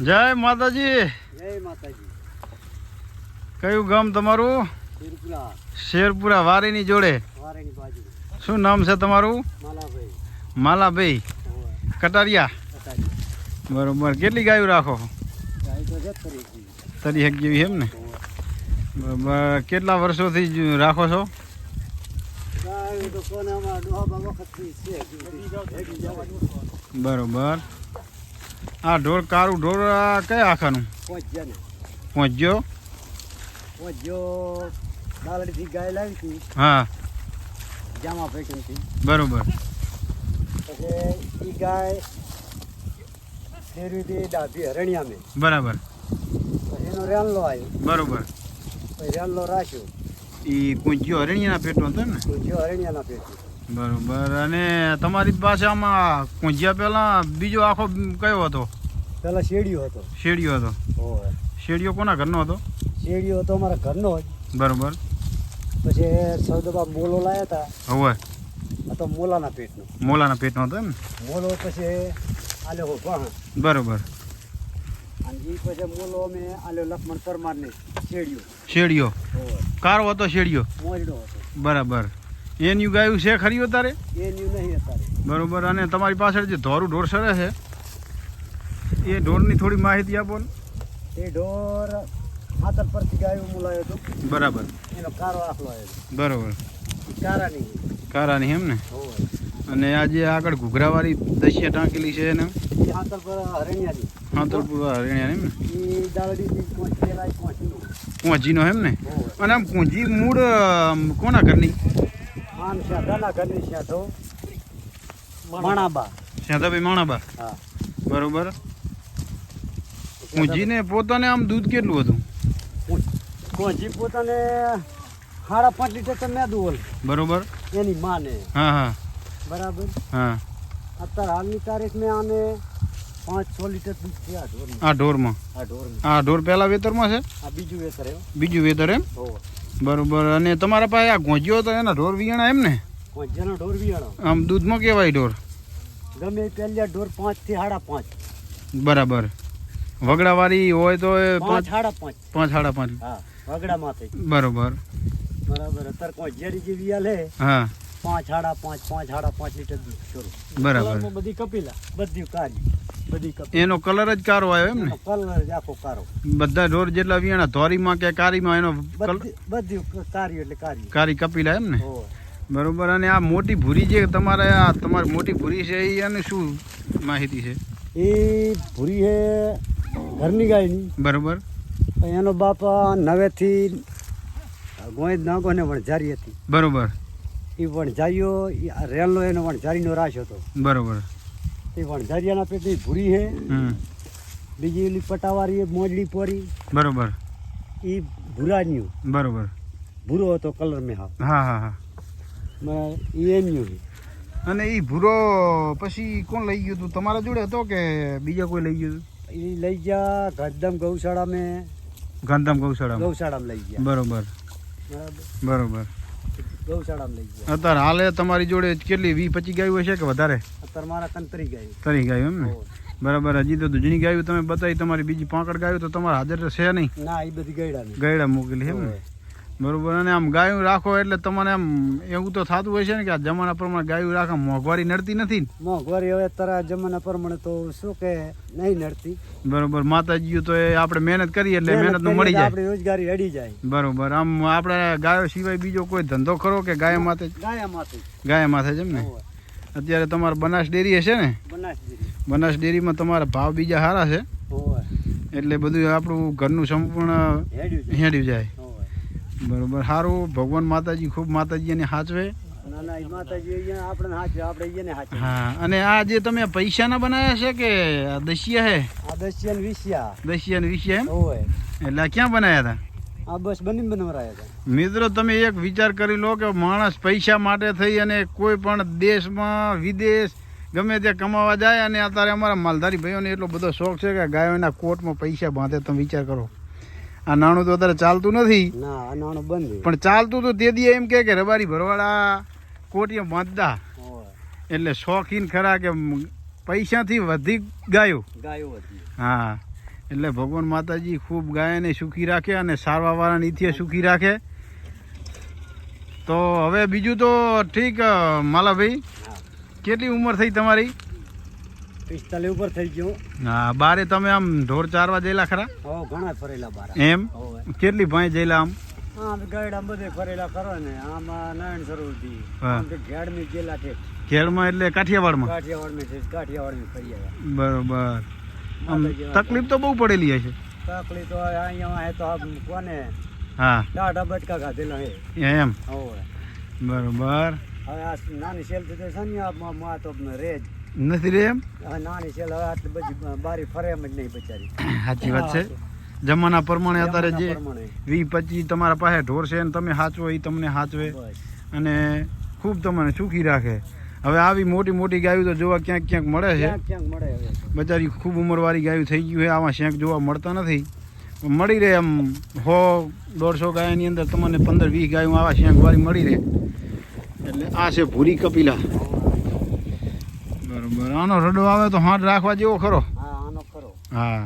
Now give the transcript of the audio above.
જય માતાજી. જય માતાજી. કયું ગામ તમારું? તિરુપુરા શેરપુરા વારીની જોડે. વારેની બાજુ. શું નામ છે તમારું? માલાભાઈ. માલાભાઈ. કટારિયા. કટારી બરોબર. કેટલી ગાયો રાખો? તરી હક જેવી. એમ ને? બરોબર. કેટલા વર્ષોથી રાખો છો. બરોબર. આ ઢોર કારું ઢોર કયા આખાનું? પહોંચ્યો પહોંચ્યો? દાલડીથી ગાય લાવી હતી. હા. જામા પેટનથી બરોબર. પછી એ ગાય ફેરવી ડાભી હરણિયા મેં બરાબર. પછી એનો રેનલો આવ્યો. બરોબર. પછી રેનલો રાખ્યો. એ કુંજ્યો હરણિયાના પેટનો હતો ને? જો હરણિયાના પેટી બરોબર. અને તમારી પાસે આમાં કુંજ્યા પહેલાં બીજો આખો કયો હતો? પેલા શેડિયો હતો. શેડિયો હતો. શેડિયો કોના ઘરનો હતો? શેડિયો હતો અમારા ઘરનો જ. બરોબર. પછી સૌદબા મોલો લાયા હતા હવે. આ તો મોલાના પેટનો. મોલાના પેટનો હતો એમ? મોલો પછી આલ્યો હો વાહન બરોબર. અને એ પછી મોલો અમે આલ્યો લક્ષ્મણ પરમારને શેડિયો શેડિયો કારો હતો શેડિયો મોરડો હતો. બરાબર. એની ગાયું છે ખરી અત્યારે? એ ન્યુ નહીં અત્યારે. બરોબર અને તમારી પાછળ જે ધોરું ઢોર સરે છે એ ઢોરની થોડી માહિતી આપો ને. એ ઢોર માતર પરથી ગાયું મુલાયો હતો. બરાબર. એનો કારો આખલો આવ્યો. બરોબર. કારાની. કારાની એમ ને? અને આ જે આગળ ઘૂઘરાવાળી દસિયા ટાંકેલી છે એને? એ હાતર પર હરણિયાની. હાંતરપુર હરિયાણા એમ ને? એ પહોંચીનું કુંજીનો એમ ને? અને આમ કુંજી મૂળ કોના ઘરની? આમ શાધાના ઘરની શાધો મણાબા. શાંતાભાઈ માણાબા? હા. બરોબર. કુંજીને પોતાને આમ દૂધ કેટલું હતું? કોજી પોતાને સાડા પાંચ લીટર તો મેં દુવલ બરોબર. એની માને. હા હા. બરાબર? હા. અત્યારે હાલની તારીખ મેં આને પાંચ છ લીટર દૂધ છે આ ઢોર આ ઢોરમાં? આ ઢોર આ ઢોર પહેલા વેતરમાં છે? આ બીજું વેતર એમ. બીજું વેતર એમ? હોવે. બરોબર. અને તમારા પાસે આ ઘોંચ્યો તો એના ઢોર વિયાણા એમ ને? કોંજ્યાનો ઢોર વિયાણો. આમ દૂધમાં કેવાય ઢોર? ગમે પહેલી ઢોર પાંચથી સાડા પાંચ. બરાબર. વગડાવાળી હોય તો એ પાંચ સાડા પાંચ. પાંચ સાડા પાંચ. હા વગડા માથે બરોબર. બરાબર. અત્યારે કોંજ્યારી જે વિયા લે હા. પાંચ સાડા પાંચ પાંચ સાડા પાંચ લીટર દૂધ કરું બરાબર. બધી કપીલા બધી કારી બધી કપી એનો કલર જ કારો આવ્યો એમ ને? કલર જ આખો કારો. બધા ઢોર જેટલા વિયાણા ધોરીમાં કે કારીમાં એનો બધી કારી એટલે કારી કારી કપીલા એમ ને? બરોબર અને આ મોટી ભૂરી જે તમારે આ તમારી મોટી ભૂરી છે એ અને શું માહિતી છે? એ ભૂરી છે ઘરની ગાયની. બરોબર. એનો બાપ નવેથી ગોંદ નાગોને વણઝારી હતી. બરોબર. એ વણઝારીઓ રેલનો એનો વણઝારીનો રાશ હતો. બરોબર. એ વણઝારીયાના પેટની ભૂરી હમ. બીજી એલી પટાવારી મોજડી પોરી. બરોબર. એ ભૂરાન્યું. બરોબર. ભૂરો હતો કલર મેં હા હા હા. હા એ એન્યું છે. અને એ ભૂરો પછી કોણ લઈ ગયું હતું તમારા જોડે હતો કે બીજા કોઈ લઈ ગયું હતું એ લઈ ગયા ગાંધમ ગૌશાળા મેં ગાંધમ ગૌશાળા ગૌશાળામાં લઈ ગયા. બરોબર. બરાબર. બરોબર. ગૌશાળામાં લઈ ગયા. અત્યારે હાલે તમારી જોડે કેટલી? વી પચી ગાયું હશે કે વધારે? અત્યારે મારા કંતરી ગાયું. તરી ગાયું એમ ને? બરાબર હજી તો દૂધની ગાયું તમે બતાવી તમારી બીજી પાંકડ ગાયું તો તમારા હાજર છે નહીં? ના એ બધી ગયડા ગયડા મોકલી એમ ને? બરોબર. અને આમ ગાયું રાખો એટલે તમને આમ એવું તો થતું હોય છે ને કે આ જમાના પ્રમાણે ગાયું રાખો મોંઘવારી નડતી નથી ને? મોંઘવારી હવે તારા જમાના પ્રમાણે તો શું કે નહીં નડતી. બરોબર. માતાજીઓ તો એ આપણે મહેનત કરીએ એટલે મહેનતનું મળી જાય. આપણી રોજગારી અડી જાય. બરોબર. આમ આપણે ગાયો સિવાય બીજો કોઈ ધંધો ખરો કે ગાય માથે? ગાય માથે. ગાય માથે જ એમ ને? અત્યારે તમારે બનાસ ડેરી હશે ને? બનાસજીરી બનાસ ડેરીમાં તમારા ભાવ બીજા સારા છે. એટલે બધું આપણું ઘરનું સંપૂર્ણ હેડ્યું જાય. બરોબર સારું ભગવાન માતાજી ખૂબ માતાજી એને સાચવે હા અને આ જે તમે પૈસાના બનાવ્યા છે કે આ દસિયા હે? આ દસિયા વિસિયા. દસિયા વિસિયા એટલે આ ક્યાં બનાવ્યા હતા? આ બસ બની બનાવરાયા હતા. મિત્રો તમે એક વિચાર કરી લો કે માણસ પૈસા માટે થઈ અને કોઈ પણ દેશમાં વિદેશ ગમે ત્યાં કમાવા જાય અને અત્યારે અમારા માલધારી ભાઈઓને એટલો બધો શોખ છે કે ગાયોના કોર્ટમાં પૈસા બાંધે તમે વિચાર કરો. આ નાણું તો અત્યારે ચાલતું નથી. ના આ નાણું બંધ પણ ચાલતું તો તે દી એમ કે કે રબારી ભરવાડા કોટિયા બાંધતા. એટલે શોખીન ખરા કે પૈસાથી વધી ગાયો. ગાયો હા. એટલે ભગવાન માતાજી ખૂબ ગાયને સુખી રાખે અને સારવાવાળા નીતિએ સુખી રાખે. તો હવે બીજું તો ઠીક માલાભાઈ. કેટલી ઉંમર થઈ તમારી? પિસ્તાલીસ ઉપર થઈ ગયું. હા બારે તમે આમ ઢોર ચારવા જયેલા ખરા? હો ઘણા ફરેલા બાર. એમ? કેટલી ભાઈ જયેલા આમ? આમ ગયડા બધે ફરેલા ખરો ને આમાં નારાયણ સરોવરથી હા. આમ તો ઘેડની જેલા છે. ઘેડમાં એટલે કાઠિયાવાડમાં? કાઠિયાવાડમાં છે કાઠિયાવાડમાં ફરી આવ્યા. બરોબર. આમ તકલીફ તો બહુ પડેલી હશે. તકલીફ તો અહીંયા હે તો આમ કોને? હા. દાઢા બટકા ખાધેલા હે. એમ? હો બરોબર. હવે આ નાની સેલ તો છે ને આ તો રેજ નથી રે એમ? નાની છે હવે આટલી બધી બારી ફરે એમ જ નહીં બચારી. સાચી વાત છે. જમાના પ્રમાણે અત્યારે જે વી પચીસ તમારા પાસે ઢોર છે ને તમે સાચવો એ તમને સાચવે અને ખૂબ તમને સુખી રાખે. હવે આવી મોટી મોટી ગાયો તો જોવા ક્યાંક ક્યાંક મળે છે. બચારી ખૂબ ઉંમરવાળી ગાયું થઈ ગયું છે આવા શેંક જોવા મળતા નથી. મળી રહે એમ. સો દોઢસો ગાયની અંદર તમને પંદર વીસ ગાયું આવા શેંકવાળી મળી રહે. એટલે આ છે ભૂરી કપિલા. બરોબર. આનો રડો આવે તો હાથ રાખવા જેવો ખરો? હા આનો ખરો. હા.